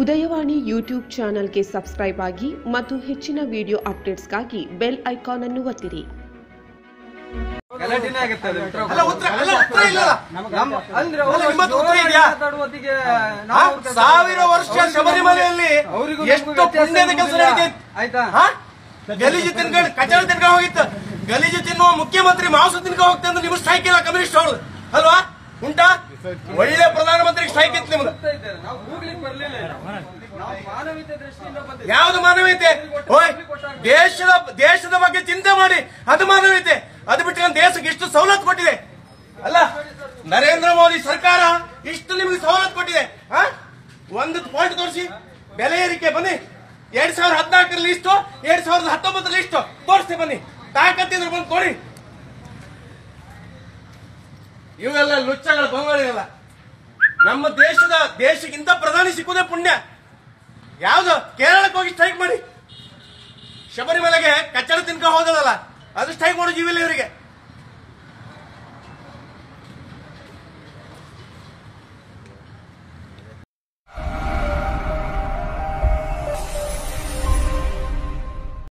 Udayavani YouTube ಚಾನೆಲ್ಗೆ subscribe ಆಗಿ ಮತ್ತು ಹೆಚ್ಚಿನ ವಿಡಿಯೋ ಅಪ್ಡೇಟ್ಸ್ಗಾಗಿ ಬೆಲ್ ಐಕಾನ್ ಅನ್ನು ಒತ್ತಿರಿ. ಸಾವಿರ ವರ್ಷ ಶಬರಿಮಲೆಯಲ್ಲಿ ಎಷ್ಟು ಪುಣ್ಯದ ಕೆಲಸ ಆಯ್ತಾ? ಗಲೀಜು ತಿನ್ಕೊಂಡು ಕಚಡ ತಿನ್ಕೊಂಡು ಹೋಗಿತ್ತು. ಗಲೀಜು ತಿನ್ನುವ ಮುಖ್ಯಮಂತ್ರಿ ಮಾಂಸ ತಿನ್ಕೊಂಡು ಹೋಗ್ತಾ ಅಂದ್ರೆ ನಿಮ್ಗೆ ಸ್ಟ್ರೈಕ್ ಇಲ್ಲ ಕಮ್ಯುನಿಸ್ಟ್ ಅವರು. ಅಲ್ವಾ? ಉಂಟಾ? ಒಳ್ಳೆ ಪ್ರಧಾನಮಂತ್ರಿ ಸ್ಟ್ರೈಕ್ ಇತ್ತು ನಿಮ್ದು. ಯಾವ್ದು ಮಾನವೀಯತೆ? ದೇಶದ ದೇಶದ ಬಗ್ಗೆ ಚಿಂತೆ ಮಾಡಿ, ಅದು ಮಾನವೀಯತೆ. ಅದು ಬಿಟ್ಟರೆ ದೇಶಕ್ಕೆ ಇಷ್ಟು ಸವಲತ್ತು ಕೊಟ್ಟಿದೆ. ಅಲ್ಲ, ನರೇಂದ್ರ ಮೋದಿ ಸರ್ಕಾರ ಇಷ್ಟು ನಿಮಗೆ ಸವಲತ್ತು ಕೊಟ್ಟಿದೆ? ಒಂದು ಪಾಯಿಂಟ್ ತೋರಿಸಿ. ಬೆಲೆ ಏರಿಕೆ, ಬನ್ನಿ. ಎರಡ್ ಸಾವಿರದ ಹದಿನಾಲ್ಕರಲ್ಲಿ ಇಷ್ಟು, ಎರಡ್ ಸಾವಿರದ ಹತ್ತೊಂಬತ್ತರಲ್ಲಿ ಇಷ್ಟು. ತೋರಿಸಿ ಬನ್ನಿ. ತಾಕತ್ತಿದ್ರೆ ಬಂದು ಕೊಡಿ ಇವೆಲ್ಲ ಲುಚ್ಚಗಳ ಬಂಗಾಳಿಗಲ್ಲ ನಮ್ಮ ದೇಶದ ದೇಶಕ್ಕಿಂತ ಪ್ರಧಾನಿ ಸಿಕ್ಕುದೇ ಪುಣ್ಯ. ಯಾವ್ದು? ಕೇರಳಕ್ಕೆ ಹೋಗಿ ಸ್ಟ್ರೈಕ್ ಮಾಡಿ. ಶಬರಿಮಲೆಗೆ ಕಚ್ಚಡ ತಿನ್ಕ ಹೋದಲ್ಲ ಅದು ಸ್ಟ್ರೈಕ್ ಮಾಡೋ ಜೀವಿಲ್ಲ ಇವರಿಗೆ.